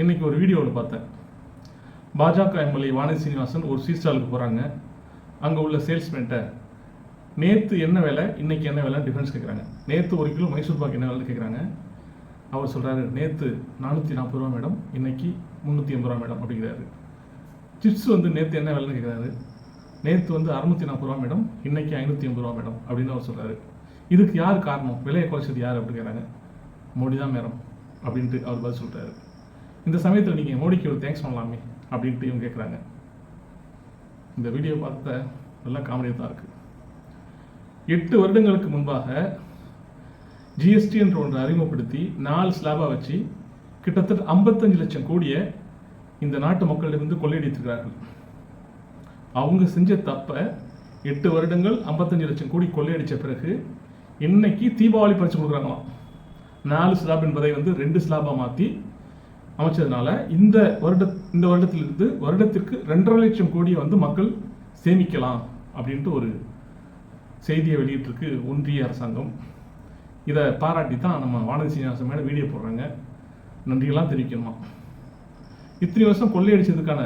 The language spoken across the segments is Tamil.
இன்றைக்கி ஒரு வீடியோ ஒன்று பார்த்தேன். பாஜக எம்எல்ஏ வாணி சீனிவாசன் ஒரு சீ ஸ்டாலுக்கு போகிறாங்க அங்கே உள்ள சேல்ஸ்மேன்ட்டை நேற்று என்ன வேலை? இன்றைக்கி என்ன விலை டிஃபரன்ஸ் கேட்குறாங்க நேற்று ஒரு கிலோ மைசூர் பாக்கு என்ன வேலை கேட்குறாங்க அவர் சொல்கிறாரு நேற்று நானூற்றி நாற்பது ரூபா மேடம் இன்றைக்கி முந்நூற்றி எண்பது ரூபா மேடம் அப்படிங்கிறாரு. சிப்ஸ் வந்து நேற்று என்ன விலைன்னு கேட்குறாரு நேற்று வந்து அறுநூற்றி நாற்பது ரூபா மேடம் இன்றைக்கி ஐநூற்றி எண்பது ரூபா மேடம் அப்படின்னு அவர் சொல்கிறாரு இதுக்கு யார் காரணம்? விலையை குறைச்சது யார்? அப்படிங்கிறாங்க மோடி தான் மேடம் அப்படின்ட்டு அவர் பதில் சொல்கிறாரு இந்த சமயத்தில் நீங்கள் மோடிக்கு ஒரு தேங்க்ஸ் பண்ணலாமே அப்படின்ட்டு இவங்க கேட்குறாங்க இந்த வீடியோ பார்த்த நல்லா காமெடியாக தான் இருக்குது எட்டு வருடங்களுக்கு முன்பாக ஜிஎஸ்டி என்ற ஒன்று அறிமுகப்படுத்தி நாலு ஸ்லாபாக வச்சு கிட்டத்தட்ட ஐம்பத்தஞ்சு லட்சம் கோடிய இந்த நாட்டு மக்களிடமிருந்து கொள்ளையடித்திருக்கிறார்கள். அவங்க செஞ்ச தப்பை எட்டு வருடங்கள் ஐம்பத்தஞ்சு லட்சம் கோடி கொள்ளையடித்த பிறகு இன்னைக்கு தீபாவளி பறிச்சு கொடுக்குறாங்களாம். நாலு ஸ்லாப் என்பதை வந்து ரெண்டு ஸ்லாபாக மாற்றி அமைச்சதுனால இந்த வருட இந்த வருடத்திலிருந்து வருடத்திற்கு ரெண்டரை லட்சம் கோடியை வந்து மக்கள் சேமிக்கலாம் அப்படின்ட்டு ஒரு செய்தியை வெளியிட்டிருக்கு ஒன்றிய அரசாங்கம். இதை பாராட்டி தான் நம்ம வானதி சீனிவாசன் மேலே வீடியோ போடுறாங்க. நன்றியெல்லாம் தெரிவிக்கணுமா? இத்தனை வருஷம் கொள்ளையடிச்சதுக்கான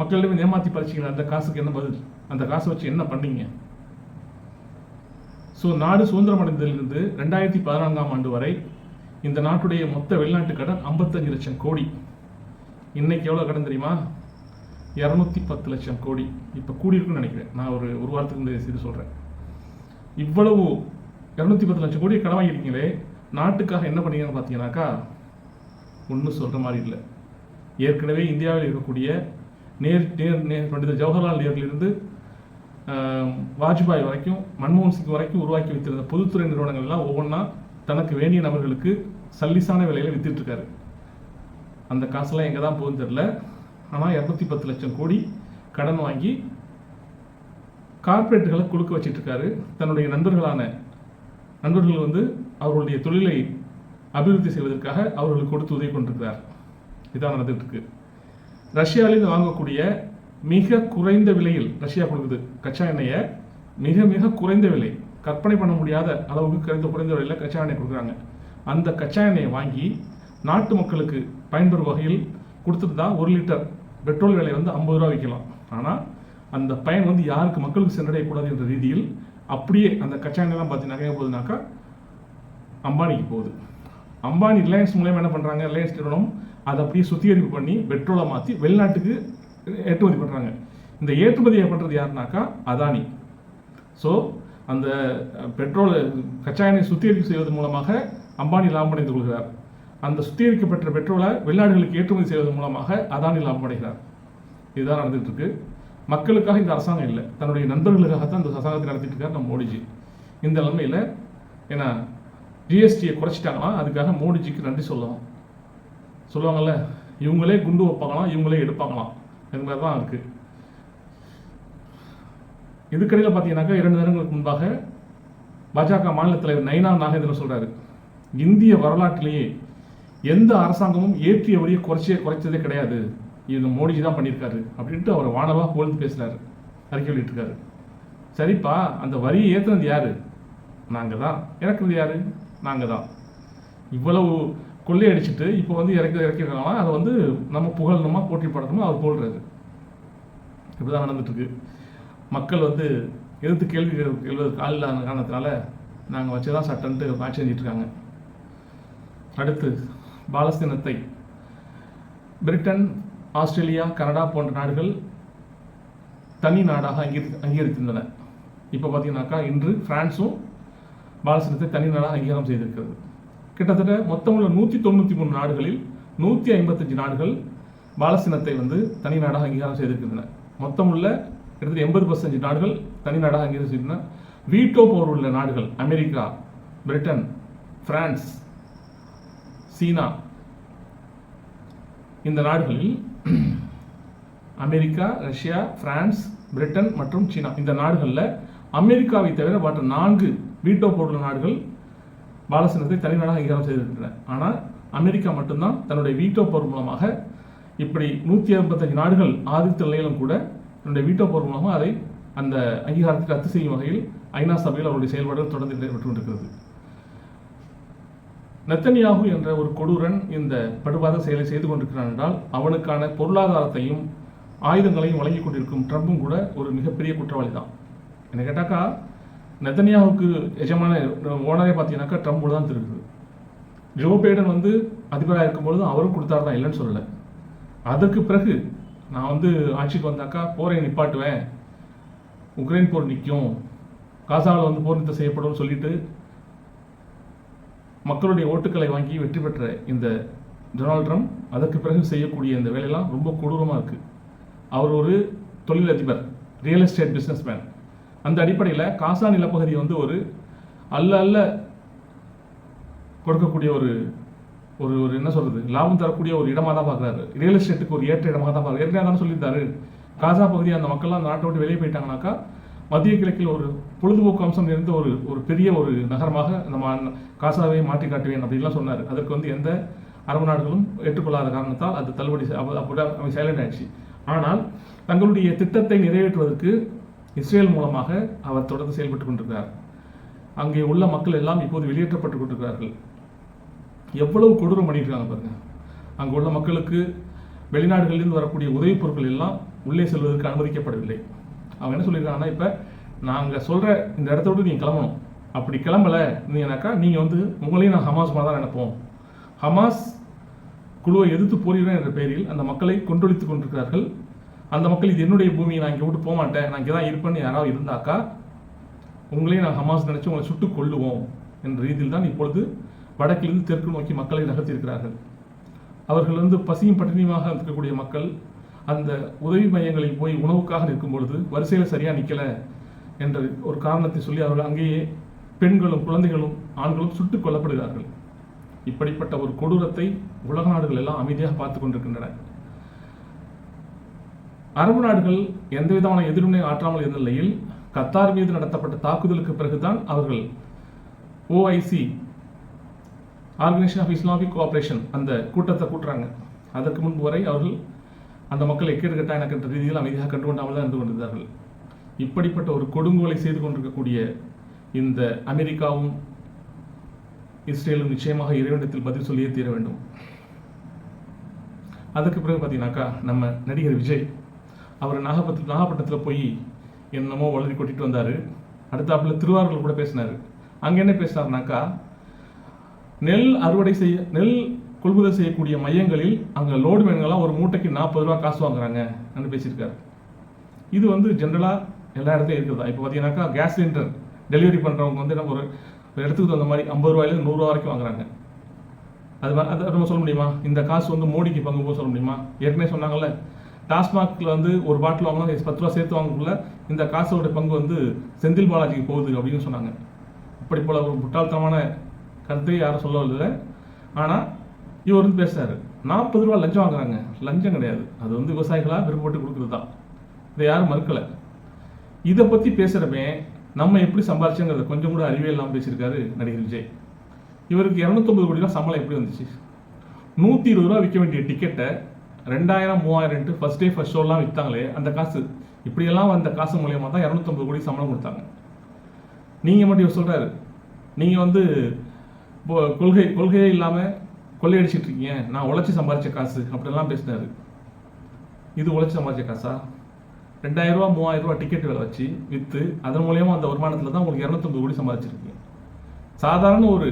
மக்களிடம் ஏமாத்தி பறிச்சிங்களா அந்த காசுக்கு என்ன பதில்? அந்த காசை வச்சு என்ன பண்ணீங்க ஸோ நாடு சுதந்திரம் அடைந்ததிலிருந்து ரெண்டாயிரத்தி பதினான்காம் ஆண்டு வரை இந்த நாட்டுடைய மொத்த வெளிநாட்டு கடன் ஐம்பத்தஞ்சு லட்சம் கோடி. இன்னைக்கு எவ்வளோ கடன் தெரியுமா? இரநூத்தி பத்து லட்சம் கோடி. இப்போ கூடியிருக்குன்னு நினைக்கிறேன். நான் ஒரு ஒரு வாரத்துக்கு இந்த இது சொல்கிறேன் இவ்வளவு இரநூத்தி பத்து லட்சம் கோடி கடன் வாங்கியிருக்கீங்களே நாட்டுக்காக என்ன பண்ணீங்கன்னு பார்த்தீங்கன்னாக்கா ஒன்றும் சொல்கிற மாதிரி இல்லை. ஏற்கனவே இந்தியாவில் இருக்கக்கூடிய நேர் நேர் நேர் பண்டித ஜவஹர்லால் நேரிலிருந்து வாஜ்பாய் வரைக்கும் மன்மோகன் சிங் வரைக்கும் உருவாக்கி வைத்திருந்த பொதுத்துறை நிறுவனங்கள்லாம் ஒவ்வொன்றா தனக்கு வேண்டிய நபர்களுக்கு சல்லிசான விலையில் வித்துட்ருக்காரு அந்த காசெல்லாம் எங்கே தான் போகுதுன்னு தெரில ஆனால் இரநூத்தி பத்து லட்சம் கோடி கடன் வாங்கி கார்ப்பரேட்டுகளை குலுக்க வச்சிட்ருக்காரு தன்னுடைய நண்பர்களான நண்பர்கள் வந்து அவர்களுடைய தொழிலை அபிவிருத்தி செய்வதற்காக அவர்களுக்கு கொடுத்து உதவி கொண்டிருக்கிறார். இதான் நடந்துகிட்ருக்கு. ரஷ்யாவிலிருந்து வாங்கக்கூடிய மிக குறைந்த விலையில் ரஷ்யா கொடுக்குது கச்சா எண்ணெயை மிக மிக குறைந்த விலை கற்பனை பண்ண முடியாத அளவுக்கு குறைந்த குறைந்த விலையில் கச்சா எண்ணெய் கொடுக்குறாங்க. அந்த கச்சா எண்ணெயை வாங்கி நாட்டு மக்களுக்கு பயன்பெறும் வகையில் கொடுத்துட்டு தான் ஒரு லிட்டர் பெட்ரோல் விலை வந்து ஐம்பது ரூபா விற்கலாம். ஆனால் அந்த பயன் வந்து யாருக்கு மக்களுக்கு சென்றடையக்கூடாது என்ற ரீதியில் அப்படியே அந்த கச்சா எண்ணெய்லாம் பார்த்தீங்கன்னா எங்கே போகுதுனாக்கா அம்பானிக்கு போகுது. அம்பானி ரிலையன்ஸ் மூலயமா என்ன பண்ணுறாங்க ரிலையன்ஸ் நிறுவனம் அதை அப்படியே சுத்திகரிப்பு பண்ணி பெட்ரோலை மாற்றி வெளிநாட்டுக்கு ஏற்றுமதி பண்ணுறாங்க இந்த ஏற்றுமதியை பண்ணுறது யாருனாக்கா? அதானி. ஸோ அந்த பெட்ரோல் கச்சா எண்ணெய் சுத்திகரிப்பு செய்வது மூலமாக அம்பானி லாபம் அடைந்து கொள்கிறார். அந்த சுத்திகரிக்கப்பட்ட பெட்ரோலை வெளிநாடுகளுக்கு ஏற்றுமதி செய்வதன் மூலமாக அதானி லாபம் அடைகிறார் இதுதான் நடந்துட்டு இருக்கு மக்களுக்காக இந்த அரசாங்கம் இல்லை. தன்னுடைய நண்பர்களுக்காகத்தான் இந்த அரசாங்கத்தை நடத்திட்டு இருக்கார் நம்ம மோடிஜி. இந்த நிலைமையில் ஏன்னா ஜிஎஸ்டியை குறைச்சிட்டாங்கன்னா அதுக்காக மோடிஜிக்கு நன்றி சொல்லலாம் சொல்லுவாங்கல்ல இவங்களே குண்டு வைப்பாங்களாம் இவங்களே எடுப்பாங்களாம். இது மாதிரி தான் இருக்குது இதுக்கடையில் பார்த்தீங்கன்னாக்கா இரண்டு தினங்களுக்கு முன்பாக பாஜக மாநில தலைவர் நைனா நாகேந்திரன் சொல்கிறாரு இந்திய வரலாற்றிலேயே எந்த அரசாங்கமும் ஏற்றிய வழியை குறைச்சே குறைச்சதே கிடையாது. இது மோடிஜி தான் பண்ணியிருக்காரு அப்படின்ட்டு அவர் வானவா புகழ்ந்து பேசுறாரு. அறிக்கை வெளியிட்டிருக்காரு. சரிப்பா அந்த வரியை ஏற்றுனது யார்? நாங்கள் தான். இறக்குறது யார்? நாங்கள் தான். இவ்வளவு கொள்ளையடிச்சிட்டு இப்போ வந்து இறக்கி இறக்கிருக்காங்களா அதை வந்து நம்ம புகழணுமா போட்டி படணுமா? அவர் போடுறாரு. இப்படி தான் நடந்துட்டுருக்கு. மக்கள் வந்து எதிர்த்து கேள்வி எழுவதற்கு ஆள் இல்லாத காரணத்தினால நாங்கள் வச்சுதான் சட்டன்ட்டு ஆட்சி செஞ்சிட்ருக்காங்க அடுத்து பாலஸ்தீனத்தை. பிரிட்டன் ஆஸ்திரேலியா கனடா போன்ற நாடுகள் தனி நாடாக அங்கீகரி அங்கீகரித்திருந்தன இப்போ பார்த்தீங்கன்னாக்கா இன்று பிரான்ஸும் பாலஸ்தீனத்தை தனி நாடாக அங்கீகாரம் செய்திருக்கிறது. கிட்டத்தட்ட மொத்தமுள்ள நூற்றி தொண்ணூற்றி மூணு நாடுகளில் நூற்றி ஐம்பத்தஞ்சு நாடுகள் பாலஸ்தீனத்தை வந்து தனி நாடாக அங்கீகாரம் செய்திருக்கின்றன. மொத்தமுள்ள கிட்டத்தட்ட எண்பது பர்சன்ட் நாடுகள் தனி நாடாக அங்கீகாரம் செய்திருந்தன வீட்டோ போர் உள்ள நாடுகள் அமெரிக்கா பிரிட்டன் பிரான்ஸ் சீனா. இந்த நாடுகளில் அமெரிக்கா ரஷ்யா பிரான்ஸ் பிரிட்டன் மற்றும் சீனா. இந்த நாடுகளில் அமெரிக்காவை தவிர மற்ற நான்கு வீட்டோ போட்டுள்ள நாடுகள் பாலசனத்தை தனிநாடாக அங்கீகாரம் செய்திருக்கின்றன. ஆனால் அமெரிக்கா மட்டும்தான் தன்னுடைய வீட்டோ போர் மூலமாக இப்படி நூற்றி ஐம்பத்தஞ்சு நாடுகள் ஆதித்த நிலையிலும் கூட தன்னுடைய வீட்டோ போர் மூலமாக அதை அந்த அங்கீகாரத்தை ரத்து செய்யும் வகையில் ஐநா சபையில் அவருடைய செயல்பாடுகள் தொடர்ந்து நடைபெற்று கொண்டிருக்கிறது. நெத்தனியாகு என்ற ஒரு கொடூரன் இந்த படுபாத செயலை செய்து கொண்டிருக்கிறான் என்றால் அவனுக்கான பொருளாதாரத்தையும் ஆயுதங்களையும் வழங்கி கொண்டிருக்கும் ட்ரம்பும் கூட ஒரு மிகப்பெரிய குற்றவாளி தான் என்ன கேட்டாக்கா நெத்தனியாவுக்கு எஜமான ஓனரே பார்த்தீங்கன்னாக்கா ட்ரம்போட தான் திருக்குது ஜோ பைடன் வந்து அதிபராக இருக்கும்பொழுது அவரும் கொடுத்தாரு தான் இல்லைன்னு சொல்லலை. அதற்கு பிறகு நான் வந்து ஆட்சிக்கு வந்தாக்கா போரை நிப்பாட்டுவேன் உக்ரைன் போர் நிற்கும் காசாவில் வந்து போர் நிறுத்தம் செய்யப்படும் சொல்லிட்டு மக்களுடைய ஓட்டுக்களை வாங்கி வெற்றி பெற்ற இந்த டொனால்ட் ட்ரம்ப் அதற்கு பிறகு செய்யக்கூடிய இந்த வேலையெல்லாம் ரொம்ப கொடூரமாக இருக்குது அவர் ஒரு தொழிலதிபர் ரியல் எஸ்டேட் பிஸ்னஸ் மேன் அந்த அடிப்படையில் காசா நிலப்பகுதி வந்து ஒரு அல்ல அல்ல கொடுக்கக்கூடிய ஒரு ஒரு ஒரு என்ன சொல்றது லாபம் தரக்கூடிய ஒரு இடமா தான் பார்க்குறாரு. ரியல் எஸ்டேட்டுக்கு ஒரு ஏற்ற இடமாக தான் பார்க்குறாரு. ஏற்கனவே தான் சொல்லியிருந்தாரு. காசா பகுதி அந்த மக்கள்லாம் அந்த நாட்டை விட்டு வெளியே போயிட்டாங்கனாக்கா மத்திய கிழக்கில் ஒரு பொழுதுபோக்கு அம்சம் இருந்த ஒரு ஒரு பெரிய ஒரு நகரமாக நம்ம காசாவை மாற்றி காட்டுவேன் அப்படின்லாம் சொன்னார். அதற்கு வந்து எந்த அரபு நாடுகளும் ஏற்றுக்கொள்ளாத காரணத்தால் அது தள்ளுபடி செ- அப்படி அவன் சைலண்ட் ஆயிடுச்சு. ஆனால் தங்களுடைய திட்டத்தை நிறைவேற்றுவதற்கு இஸ்ரேல் மூலமாக அவர் தொடர்ந்து செயல்பட்டு கொண்டிருக்கிறார். அங்கே உள்ள மக்கள் எல்லாம் இப்போது வெளியேற்றப்பட்டு கொண்டிருக்கிறார்கள். எவ்வளவு கொடூரம் பண்ணியிருக்காங்க பாருங்க. அங்கே உள்ள மக்களுக்கு வெளிநாடுகளிலிருந்து வரக்கூடிய உதவிப் பொருட்கள் எல்லாம் உள்ளே செல்வதற்கு அனுமதிக்கப்படவில்லை. அவன் என்ன சொல்லியிருக்காங்கன்னா இப்போ நாங்கள் சொல்கிற இந்த இடத்த விட்டு நீங்கள் கிளம்பணும். அப்படி கிளம்பல நீங்கனாக்கா நீங்கள் வந்து உங்களையும் நான் ஹமாஸ் மாதிரி தான் நினைப்போம். ஹமாஸ் குழுவை எதிர்த்து போகிறேன் என்ற பெயரில் அந்த மக்களை கொண்டொழித்து கொண்டிருக்கிறார்கள். அந்த மக்கள் இது என்னுடைய பூமி நான் இங்கே விட்டு போக மாட்டேன் நான் இங்கே தான் இருப்பேன்னு யாராவது இருந்தாக்கா உங்களையும் நான் ஹமாஸ் நினச்சி உங்களை சுட்டுக் கொள்ளுவோம் என்ற ரீதியில் தான் இப்பொழுது வடக்கிலிருந்து தெற்கு நோக்கி மக்களை நகர்த்தியிருக்கிறார்கள். அவர்கள் வந்து பசியும் பட்டினியுமாக இருக்கக்கூடிய மக்கள் அந்த உதவி மையங்களில் போய் உணவுக்காக நிற்கும் பொழுது வரிசையில் சரியாக நிற்கலை என்ற ஒரு காரணத்தை சொல்லி அவர்கள் அங்கேயே பெண்களும் குழந்தைகளும் ஆண்களும் சுட்டுக் கொல்லப்படுகிறார்கள். இப்படிப்பட்ட ஒரு கொடூரத்தை உலக நாடுகள் எல்லாம் அமைதியாக பார்த்து கொண்டிருக்கின்றன. அரபு நாடுகள் எந்த விதமான எதிர்வினை ஆற்றாமல் இருந்த நிலையில் கத்தார் மீது நடத்தப்பட்ட தாக்குதலுக்கு பிறகுதான் அவர்கள் OIC organisation of Islamic cooperation அந்த கூட்டத்தை கூட்டுறாங்க. அதற்கு முன்பு வரை அவர்கள் அந்த மக்களை எக்கேடு எனக்கு ரீதியில் அமைதியாக கண்டுகொண்டாமல் தான் இருந்து கொண்டிருந்தார்கள். இப்படிப்பட்ட ஒரு கொடுங்கோலை செய்து கொண்டிருக்கக்கூடிய இந்த அமெரிக்காவும் இஸ்ரேலும் நிச்சயமாக இறைவனிடத்தில் பதில் சொல்லியே தீர வேண்டும். அதுக்கு பிறகு பார்த்தீங்கன்னாக்கா நம்ம நடிகர் விஜய் அவர் நாகப்பட்டினம் நாகப்பட்டினத்தில் போய் என்னமோ வளரி கொட்டிட்டு வந்தார். அடுத்தாப்புல திருவாரூர் கூட பேசினார். அங்கே என்ன பேசினார்னாக்கா நெல் அறுவடை செய்ய நெல் கொள்முதல் செய்யக்கூடிய மையங்களில் அங்கே லோடு வேணுங்களாம் ஒரு மூட்டைக்கு நாற்பது ரூபா காசு வாங்குறாங்க. பேசியிருக்காரு. இது வந்து ஜென்ரலாக எல்லா இடத்துலையும் இருக்குதா இப்போ பார்த்தீங்கன்னாக்கா கேஸ் சிலிண்டர் டெலிவரி பண்ணுறவங்க வந்து நம்ம ஒரு இடத்துக்கு தகுந்த மாதிரி ஐம்பது ரூபாயிலேருந்து நூறுரூவா வரைக்கும் வாங்குறாங்க. அது அது நம்ம சொல்ல முடியுமா? இந்த காசு வந்து மோடிக்கு பங்கு போக சொல்ல முடியுமா? ஏற்கனவே சொன்னாங்கல்ல டாஸ்மாகில் வந்து ஒரு பாட்டில் வாங்கினா பத்து ரூபா சேர்த்து வாங்கக்குள்ள இந்த காசோட பங்கு வந்து செந்தில் பாலாஜிக்கு போகுது அப்படின்னு சொன்னாங்க. இப்படி போல ஒரு முட்டாள்தனமான கருத்தை யாரும் சொல்லவில்லை ஆனால் இவர் வந்து பேசுறாரு. நாற்பது ரூபா லஞ்சம் வாங்குறாங்க. லஞ்சம் கிடையாது. அது வந்து விவசாயிகளாக விருப்பப்பட்டு கொடுக்குறது. தான் இதை யாரும் மறுக்கலை. இதை பற்றி பேசுகிறப்பே நம்ம எப்படி சம்பாரிச்சோங்கிறத கொஞ்சம் கூட அறிவே இல்லாமல் பேசியிருக்காரு நடிகர் விஜய். இவருக்கு இரநூத்தொம்பது கோடி ரூபா சம்பளம் எப்படி வந்துச்சு? நூற்றி இருபது ரூபா விற்க வேண்டிய டிக்கெட்டை ரெண்டாயிரம் மூவாயிரம்ட்டு ஃபஸ்ட் டே ஃபஸ்ட் ஷோலாம் விற்றாங்களே அந்த காசு. இப்படியெல்லாம் வந்த காசு மூலியமாக தான் இரநூத்தொம்பது கோடி சம்பளம் கொடுத்தாங்க. நீங்கள் மட்டும் இவர் சொல்கிறாரு நீங்கள் வந்து இப்போ கொள்கை கொள்கையே இல்லாமல் கொள்ளையடிச்சிட்டு இருக்கீங்க நான் உழைச்சி சம்பாதிச்ச காசு அப்படிலாம் பேசினாரு. இது உழைச்சி சம்பாதிச்ச காசா? ரெண்டாயிரம் ரூபா மூவாயிரம் ரூபா டிக்கெட் விலை வச்சு விற்று அதன் மூலியமாக அந்த வருமானத்தில் தான் உங்களுக்கு இரநூத்தம்பது கோடி சம்பாதிச்சிருக்கீங்க சாதாரண ஒரு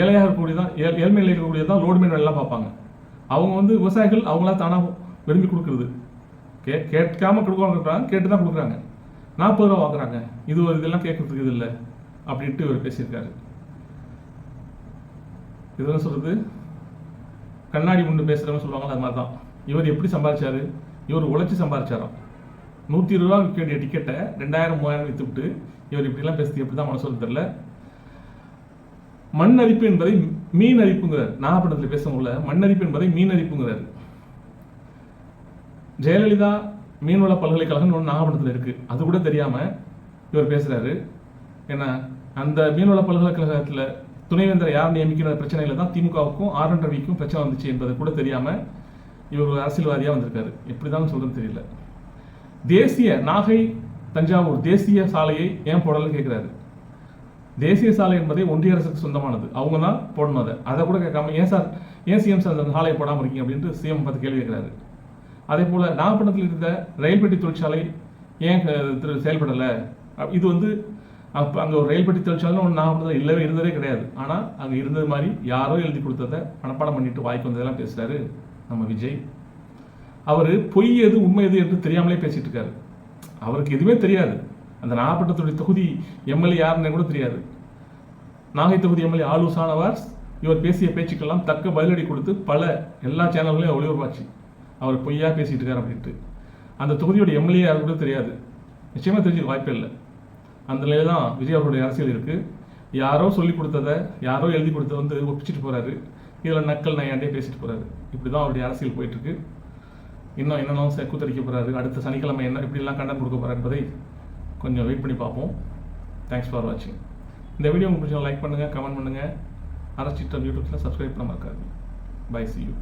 ஏழையாக இருக்கக்கூடிய தான் ஏழ் ஏழ்மையில் இருக்கக்கூடிய தான் லோடு மீன் எல்லாம் பார்ப்பாங்க. அவங்க வந்து விவசாயிகள் அவங்களா தானாக விரும்பி கொடுக்குறது. கே கேட்காம கொடுக்குறாங்க கேட்டு தான் கொடுக்குறாங்க. நாற்பது ரூபா வாங்குறாங்க. இது ஒரு இதெல்லாம் கேட்குறதுக்கு இது இல்லை அப்படின்ட்டு இவர் பேசியிருக்காரு. இது என்ன சொல்றது கண்ணாடி முன்னு பேசுகிறவங்க சொல்லுவாங்களா அது மாதிரி தான் இவர் எப்படி சம்பாதிச்சாரு இவர் உழைச்சி சம்பாதிச்சாராம் நூற்றி இருபது ரூபா விற்க வேண்டிய டிக்கெட்டை ரெண்டாயிரம் மூவாயிரம் விற்றுவிட்டு இவர் இப்படிலாம் பேசுறது எப்படி தான் மனசு தெரியல. மண் அரிப்பு என்பதை மீன் அரிப்புங்கிறார். நாகப்பட்டினத்தில் பேசவுள்ள மண் அரிப்பு என்பதை மீன் அரிப்புங்கிறார். ஜெயலலிதா மீன்வள பல்கலைக்கழகம் ஒன்று நாகப்பட்டினத்தில் இருக்கு. அது கூட தெரியாம இவர் பேசுறாரு. ஏன்னா அந்த மீன்வள பல்கலைக்கழகத்தில் துணைவேந்தரை யார் நியமிக்கிற பிரச்சனையில தான் திமுகவுக்கும் ஆர் என் ரவிக்கும் பிரச்சனை வந்துச்சு என்பது கூட தெரியாம இவர் ஒரு அரசியல்வாதியா வந்திருக்காரு. எப்படிதான் சொல்றதுன்னு தெரியல. தேசிய நாகை தஞ்சாவூர் தேசிய சாலையை ஏன் போடலன்னு கேட்கிறாரு தேசிய சாலை என்பதே ஒன்றிய அரசுக்கு சொந்தமானது. அவங்க தான் போடணும் அதை. அதை கூட கேட்காம ஏன் சார் ஏன் சிஎம் சார் அந்த சாலையை போடாமல் இருக்கீங்க? அப்படின்ட்டு சிஎம் பார்த்து கேள்வி கேட்குறாரு. அதே போல் நாகப்பட்டினத்தில் இருந்த ரயில்பெட்டி தொழிற்சாலை ஏன் திரு- செயல்படலை? இது வந்து அப்போ அங்கே ஒரு ரயில்பட்டி தெளிச்சாலும் தொழிற்சாலை ஒன்று நாகப்பட்டினத்தில் இல்லவே இருந்ததே கிடையாது. ஆனால் அங்கே இருந்தது மாதிரி யாரோ எழுதி கொடுத்ததை மனப்பாடம் பண்ணிட்டு வாய்க்கு வந்ததெல்லாம் பேசுகிறாரு நம்ம விஜய். அவர் பொய் எது உண்மை எது என்று தெரியாமலே பேசிட்டு இருக்காரு. அவருக்கு எதுவுமே தெரியாது. அந்த நாகப்பட்டினத்துடைய தொகுதி எம்எல்ஏ யாருன்னு கூட தெரியாது. நாகை தொகுதி எம்எல்ஏ ஆலூசானவார் இவர் பேசிய பேச்சுக்கெல்லாம் தக்க பதிலடி கொடுத்து பல எல்லா சேனல்களையும் ஒளிபரப்பாச்சு அவர் பொய்யா பேசிகிட்டு இருக்கார் அப்படின்ட்டு. அந்த தொகுதியோட எம்எல்ஏ யாரு கூட தெரியாது. நிச்சயமாக தெரிஞ்சுக்க வாய்ப்பே இல்லை. அந்த நிலையில தான் விஜய் அவருடைய அரசியல் இருக்குது யாரோ சொல்லி கொடுத்ததை யாரோ எழுதி கொடுத்ததை வந்து ஒப்பிச்சிட்டு போகிறாரு இதில் நக்கல் நையாண்டே பேசிட்டு போகிறாரு இப்படி தான் அவருடைய அரசியல் போயிட்டுருக்கு. இன்னும் என்னென்ன சே- கூத்தடிக்க போகிறாரு அடுத்த சனிக்கிழமை என்ன இப்படிலாம் கண்டன் கொடுக்க போகிறார் என்பதை கொஞ்சம் வெயிட் பண்ணி பார்ப்போம். தேங்க்ஸ் ஃபார் வாட்சிங் இந்த வீடியோ உங்களுக்கு லைக் பண்ணுங்கள் கமெண்ட் பண்ணுங்கள் அரசிட்டம் யூடியூப்ஸில் சப்ஸ்கிரைப் பண்ண மறக்காது பை சி யூ